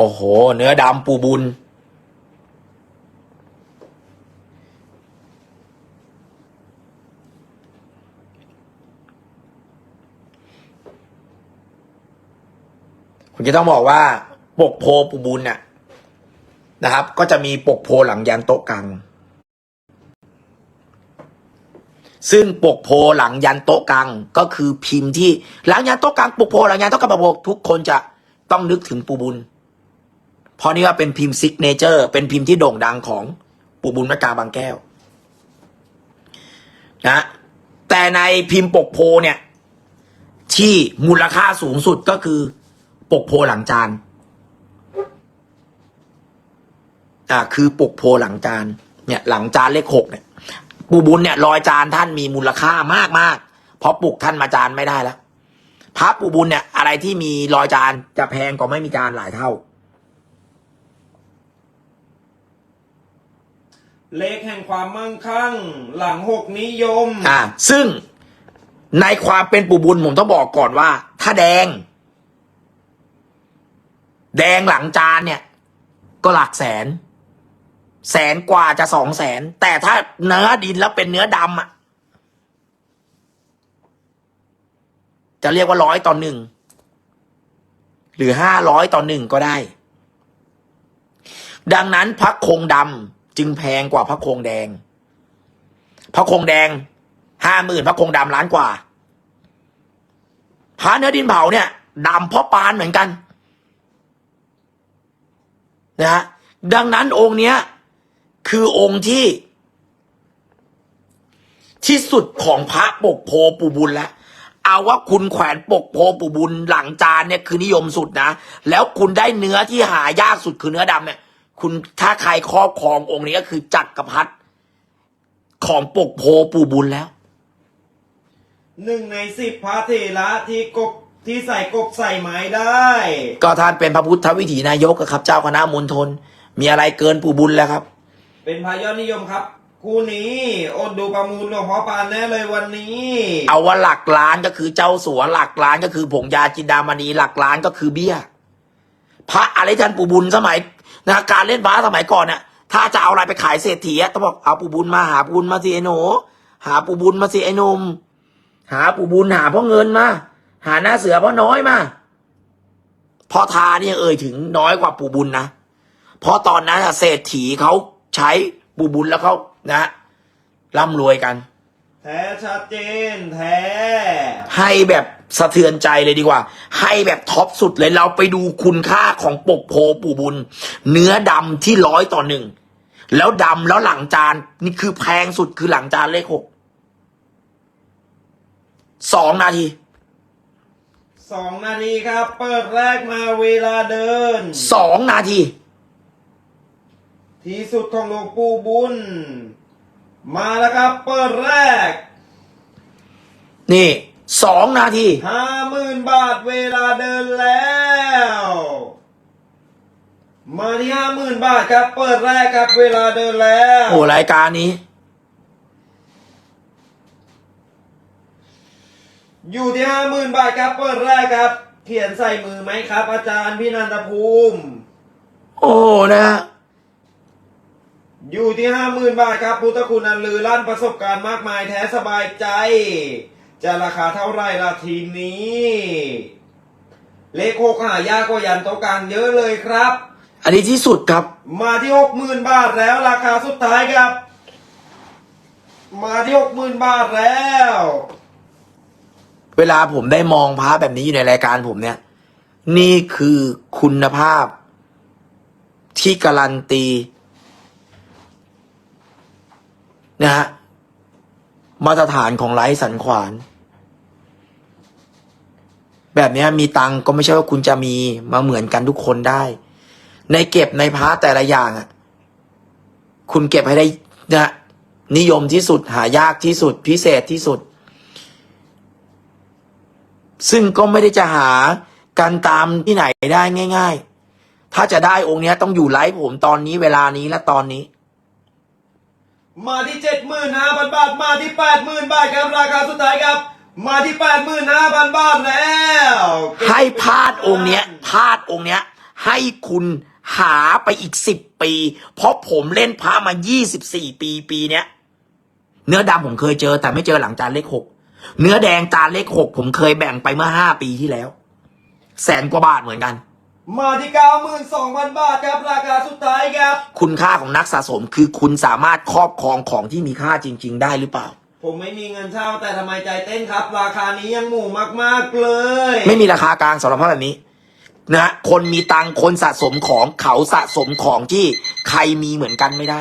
โอ้โห เนื้อดำปูบุญ คุณจะต้องบอกว่า ปกโพปูบุญน่ะนะครับ ก็จะมีปกโพหลังยันโต๊ะกลางซึ่งปกโพหลังยันโต๊ะกลางก็คือพิมพ์ที่หลังยันโต๊ะกลางปกโพหลังยันโต๊ะกลางปกโพทุกคนจะต้องนึกถึงปูบุญ เพราะนี่ว่าเป็นพิมพ์ซิกเนเจอร์ เป็นพิมพ์ที่โด่งดังของปู่บุญม่กาบางแก้วนะแต่ในพิมพ์ปกโพเนี่ย ที่มูลค่าสูงสุดก็คือปกโพหลังจานอ่าคือปกโพหลังจานเนี่ยหลังจานเลขหกเนี่ยปู่บุญเนี่ยรอยจานท่านมีมูลค่ามากมากเพราะปลุกท่านมาจานไม่ได้แล้วพระปู่บุญเนี่ยอะไรที่มีรอยจานจะแพงกว่าไม่มีจานหลายเท่า เลขแห่งความมั่งคั่ง หลังหกนิยม อ่า ซึ่งในความเป็นปูบุญผมต้องบอกก่อนว่า ถ้าแดง แดงหลังจานเนี่ย ก็หลักแสน แสนกว่าจะสองแสน แต่ถ้าเนื้อดินแล้วเป็นเนื้อดำอะ จะเรียกว่าร้อยต่อหนึ่ง หรือห้าร้อยต่อหนึ่งก็ได้ ดังนั้นพระคงดำ จึงแพงกว่าพระโคงแดง พระโคงแดงห้าหมื่นพระโคงดำล้านกว่าพระเนื้อดินเผาเนี่ยดำเพราะปานเหมือนกันนะฮะดังนั้นองค์เนี้ย คือองค์ที่ ที่สุดของพระปกโพปูบุญแล้วเอาว่าคุณแขวนปกโพปูบุญหลังจานเนี่ยคือนิยมสุดนะ แล้วคุณได้เนื้อที่หายากสุดคือเนื้อดำเนี่ย คุณถ้าใครครอบครององค์นี้ก็คือจักรพรรดิของปกโพปูบุญแล้ว หนึ่งในสิบพระเถระที่กบที่ใส่กบใส่ไม้ได้ ก็ท่านเป็นพระพุทธวิถีนายกอะครับ เจ้าคณะมณฑลมีอะไรเกินปูบุญแล้วครับ เป็นพระยอดนิยมครับ คู่นี้อดดูประมูลหลวงพ่อปานแน่เลยวันนี้ เอาว่าหลักล้านก็คือเจ้าสัวหลักล้านก็คือผงยาจินดามณีหลักล้านก็คือเบี้ย พระอะไรท่านปูบุญสมัย นะการเล่นพระสมัยก่อนน่ะถ้าจะเอาอะไรไปขายเศรษฐีอะต้องบอกเอาปูบุญมาหาปูบุญมาสิไอ้หนูหาปูบุญมาสิไอ้หนุ่มหาปูบุญหาพ่อเงินมาหาหน้าเสือพ่อน้อยมาพ่อทานี่ยังเอ่ยถึงน้อยกว่าปูบุญนะเพราะตอนนั้นอะเศรษฐีเขาใช้ปูบุญแล้วเขานะร่ำรวยกัน แท้ชัดเจนแท้ให้แบบ สะเทือนใจเลยดีกว่า ให้แบบท็อปสุดเลยเราไปดูคุณค่าของปกโพปู่บุญ เนื้อดำที่ร้อยต่อหนึ่ง แล้วดำแล้วหลังจาน นี่คือแพงสุดคือหลังจานเลขหกสองนาทีสองนาทีครับ เปิดแรกมาเวลาเดินสองนาที ที่สุดของหลวงปู่บุญ มาแล้วครับ เปิดแรก นี่ สองนาทีห้าหมื่นบาทเวลาเดินแล้ว มาที่ห้าหมื่นบาทครับ เปิดแรกครับเวลาเดินแล้วโอ้รายการนี้ อยู่ที่ห้าหมื่นบาทครับ เปิดแรกครับ เขียนใส่มือไหมครับ อาจารย์พี่นันทภูมิ โอ้นะฮะอยู่ที่ห้าหมื่นบาทครับ พุทธคุณอันลือลั่นประสบการณ์มากมายแท้สบายใจ จะราคาเท่าไหรล่ะทีมนี้ เลขหกหายากกว่ายันโตะกลางเยอะเลยครับ อันนี้ที่สุดครับ มาที่หกหมื่นบาทแล้วราคาสุดท้ายครับ มาที่หกหมื่นบาทแล้ว เวลาผมได้มองพระแบบนี้อยู่ในรายการผมเนี่ย นี่คือคุณภาพ ที่การันตี นะฮะ มาตรฐานของไร้สันขวาน แบบนี้มีตังก็ไม่ใช่ว่าคุณจะมีมาเหมือนกันทุกคนได้ ในเก็บในพระแต่ละอย่างอะ คุณเก็บให้ได้นะนิยมที่สุดหายากที่สุด พิเศษที่สุด ซึ่งก็ไม่ได้จะหากันตามที่ไหนได้ง่าย ๆ ถ้าจะได้องค์นี้ต้องอยู่ไลฟ์ผมตอนนี้เวลานี้และตอนนี้ มาที่เจ็ดหมื่นห้าพันบาทมาที่แปดหมื่นบาทครับราคาสุดท้ายครับ มาที่แปดหมื่นห้าพันบาทแล้ว ให้พลาดองค์เนี้ยพลาดองค์เนี้ย ให้คุณหาไปอีกสิบปี เพราะผมเล่นพระมายี่สิบสี่ปีปีเนี้ย เนื้อดำผมเคยเจอ แต่ไม่เจอหลังจานเลขหกเนื้อแดงจานเลขหกผมเคยแบ่งไปเมื่อห้าปีที่แล้ว แสนกว่าบาทเหมือนกัน มาที่เก้าหมื่นสองพันบาทครับราคาสุดท้ายครับ คุณค่าของนักสะสมคือคุณสามารถครอบครองของที่มีค่าจริง ๆ ได้หรือเปล่า ผมไม่มีเงินเช่าแต่ทำไมใจเต้นครับ ราคานี้ยังหมู่มากๆเลย ไม่มีราคากลางสำหรับพระแบบนี้นะฮะคนมีตังค์คนสะสมของเขาสะสมของที่ใครมีเหมือนกันไม่ได้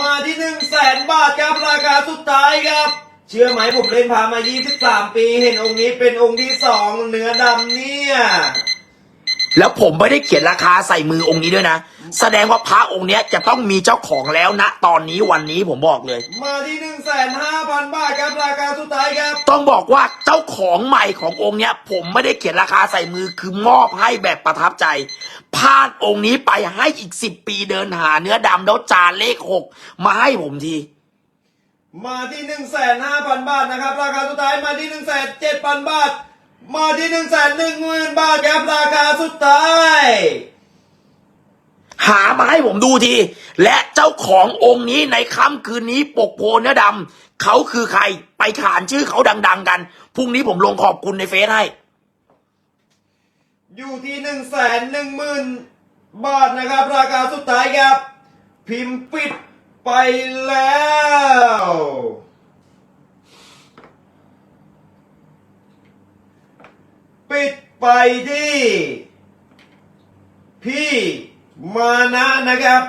มาที่หนึ่งแสนบาทครับราคาสุดท้ายครับ เชื่อไหมผมเล่นพามา 23 ปี เห็นองค์นี้เป็นองค์ที่สองเนื้อดำเนี่ย แล้วผมไม่ได้เขียนราคาใส่มือองค์นี้ด้วยนะ แสดงว่าพระองค์เนี้ยจะต้องมีเจ้าของแล้วนะ ตอนนี้วันนี้ผมบอกเลย มาที่หนึ่งแสนห้าพันบาทครับราคาสุดท้ายครับ ต้องบอกว่าเจ้าของใหม่ขององค์เนี้ย ผมไม่ได้เขียนราคาใส่มือคือมอบให้แบบประทับใจพาดองค์นี้ไปให้อีกสิบปีเดินหาเนื้อดำแล้วจานเลขหกมาให้ผมทีมาที่หนึ่งแสนห้าพันบาทนะครับ ราคาสุดท้ายมาที่หนึ่งแสนเจ็ดพันบาท มาที่หนึ่งแสนหนึ่งหมื่นบาทครับราคาสุดท้าย หามาให้ผมดูที และเจ้าขององค์นี้ในค่ำคืนนี้ปกโพเนื้อดำเขาคือใครไปขานชื่อเขาดัง ๆ กันพรุ่งนี้ผมลงขอบคุณในเฟซให้ อยู่ที่หนึ่งแสนหนึ่งหมื่นบาทนะครับ ราคาสุดท้ายครับ พิมพ์ปิดไปแล้ว ปิดไปที่พี่ มานะนะครับ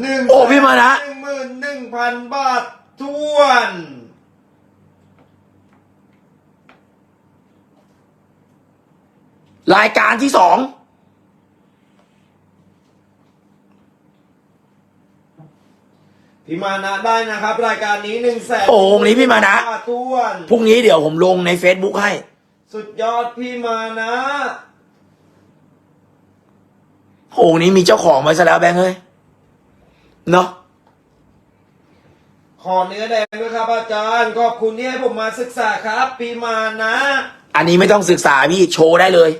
หนึ่งโอ้พี่มานะ หนึ่งหมื่นหนึ่งพันบาททวน รายการที่สองพี่มานะได้นะครับ รายการนี้หนึ่งแสนโอ้องค์นี้พี่มานะทวน พรุ่งนี้เดี๋ยวผมลงใน Facebook ให้ สุดยอดพี่มานะ องค์นี้มีเจ้าของไว้ซะแล้วแบงค์เอ้ยเนาะขอเนื้อแดงด้วยครับอาจารย์ขอบคุณที่ให้ผมมาศึกษาครับพี่มานะ อันนี้ไม่ต้องศึกษาพี่โชว์ได้เลย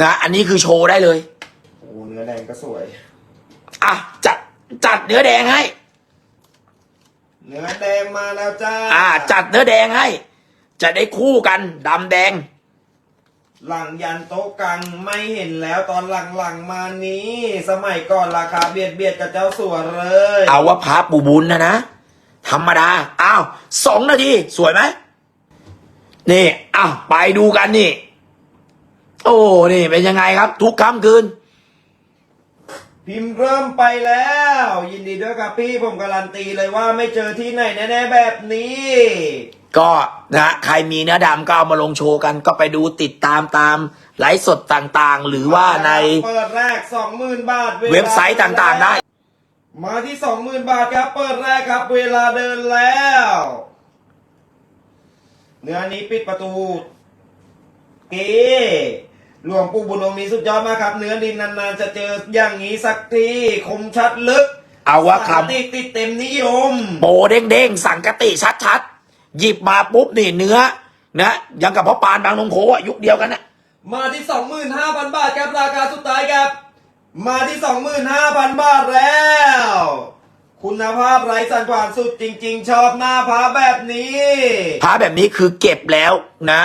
นะอันนี้คือโชว์ได้เลยโอ้เนื้อแดงก็สวยอะจัดจัดเนื้อแดงให้ เนื้อแดงมาแล้วจ้าอ่า จัดเนื้อแดงให้ จะได้คู่กันดำแดง หลังยันโต๊ะกังไม่เห็นแล้วตอนหลังๆมานี้ สมัยก่อนราคาเบียดเบียดกับเจ้าสัวเลย เอาว่าพระปูบุญนะนะ ธรรมดา อ้าวสองนาที สวยไหม นี่ อ้าวไปดูกันนี่ โอ้ นี่เป็นยังไงครับ ทุกค่ำคืน พิมพ์เริ่มไปแล้ว ยินดีด้วยครับพี่ผมการันตีเลยว่าไม่เจอที่ไหนแน่ๆแบบนี้ ก็นะใครมีเนื้อดำก็เอามาลงโชว์กัน ก็ไปดูติดตามตามไลฟ์สดต่างๆ หรือว่าในเปิดแรกสองหมื่นบาทลาเว็บไซต์ต่างๆได้ มาที่สองหมื่นบาทครับ เปิดแรกครับ เวลาเดินแล้ว เนื้อนี้ปิดประตูเก๋หลวงปู่บุญองค์นี้สุดยอดมากครับ เนื้อดินนานๆ จะเจออย่างนี้สักทีคมชัดลึก เอาว่าคติดติดเต็มนิยมำโปเด้งๆสังกติชัดๆ หยิบมาปุ๊บนี่เนื้อนะยังกับพ่อปานบางนงโคอะยุคเดียวกันนะมาที่สองหมื่นห้าพันบาทครับราคาสุดท้ายครับ มาที่สองหมื่นห้าพันบาทแล้ว คุณภาพไร้สันขวานสุดจริง ๆ ชอบหน้าพระแบบนี้พระแบบนี้คือเก็บแล้วนะ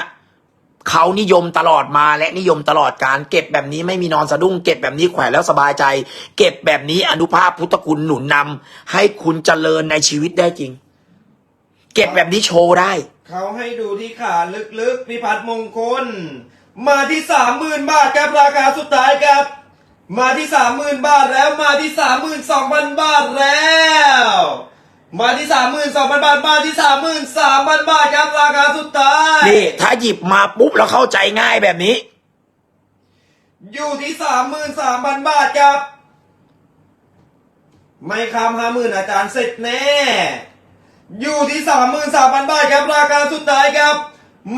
เขานิยมตลอดมาและนิยมตลอดการ เก็บแบบนี้ไม่มีนอนสะดุ้ง เก็บแบบนี้แขวนแล้วสบายใจ เก็บแบบนี้อนุภาพพุทธคุณหนุนนำให้คุณเจริญในชีวิตได้จริง เก็บแบบนี้โชว์ได้ เขาให้ดูที่ขาลึกๆพิพัฒน์มงคล มาที่สามหมื่นบาทครับราคาสุดท้ายครับ มาที่สามหมื่นบาทแล้วมาที่สามหมื่นสองพันบาทแล้ว มาที่สามหมื่นสองพันบาทมาที่สามหมื่นสามพันบาทครับราคาสุดท้าย นี่ ถ้าหยิบมาปุ๊บแล้วเข้าใจง่ายแบบนี้ อยู่ที่สามหมื่นสามพันบาทครับ ไม่คำห้าหมื่นอาจารย์เสร็จแน่ อยู่ที่สามหมื่นสามพันบาทครับราคาสุดท้ายครับ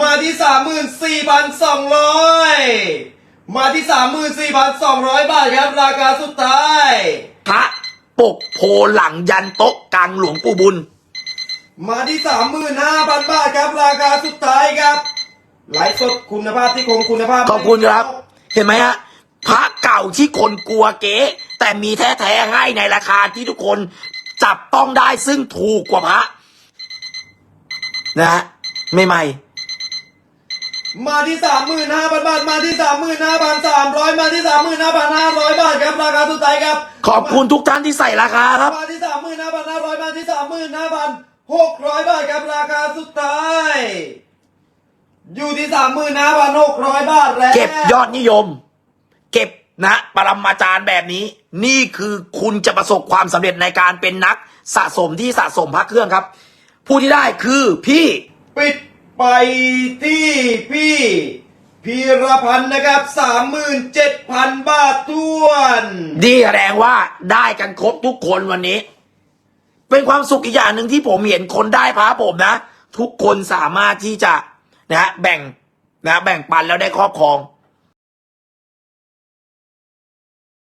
มาที่สามหมื่นสี่พันสองร้อยมาที่สามหมื่นสี่พันสองร้อยบาทครับ ราคาสุดท้ายพระปกโพหลังยันโต๊ะกลางหลวงปู่บุญ มาที่สามหมื่นห้าพันบาทครับ ราคาสุดท้ายครับไลฟ์สดคุณภาพที่คงคุณภาพขอบคุณครับ เห็นไหมฮะพระเก่าที่คนกลัวเก๊แต่มีแท้ๆให้ในราคาที่ทุกคนจับต้องได้ซึ่งถูกกว่าพระ นะฮะไม่ไม่มาที่สามหมื่นห้าพันบาท มาที่สามหมื่นห้าพันสามร้อยมาที่สามหมื่นห้าพันห้าร้อยบาทครับราคาสุดท้ายครับ ขอบคุณทุกท่านที่ใส่ราคาครับ มาที่สามหมื่นห้าพันห้าร้อยมาที่สามหมื่นห้าพันหกร้อยบาทครับราคาสุดท้าย อยู่ที่สามหมื่นห้าพันหกร้อยบาทแล้วเก็บยอดนิยม เก็บนะปรมาจารย์แบบนี้ นี่คือคุณจะประสบความสำเร็จในการเป็นนักสะสมที่สะสมพระเครื่องครับ ผู้ที่ได้คือพี่ปิดไปที่พี่พีรพันธ์นะครับสามหมื่นเจ็ดพันบาททวนดีแสดงว่าได้กันครบทุกคนวันนี้ เป็นความสุขอีกอย่างหนึ่งที่ผมเห็นคนได้พระผมนะ ทุกคนสามารถที่จะนะฮะแบ่งนะแบ่งปันแล้วได้ครอบครอง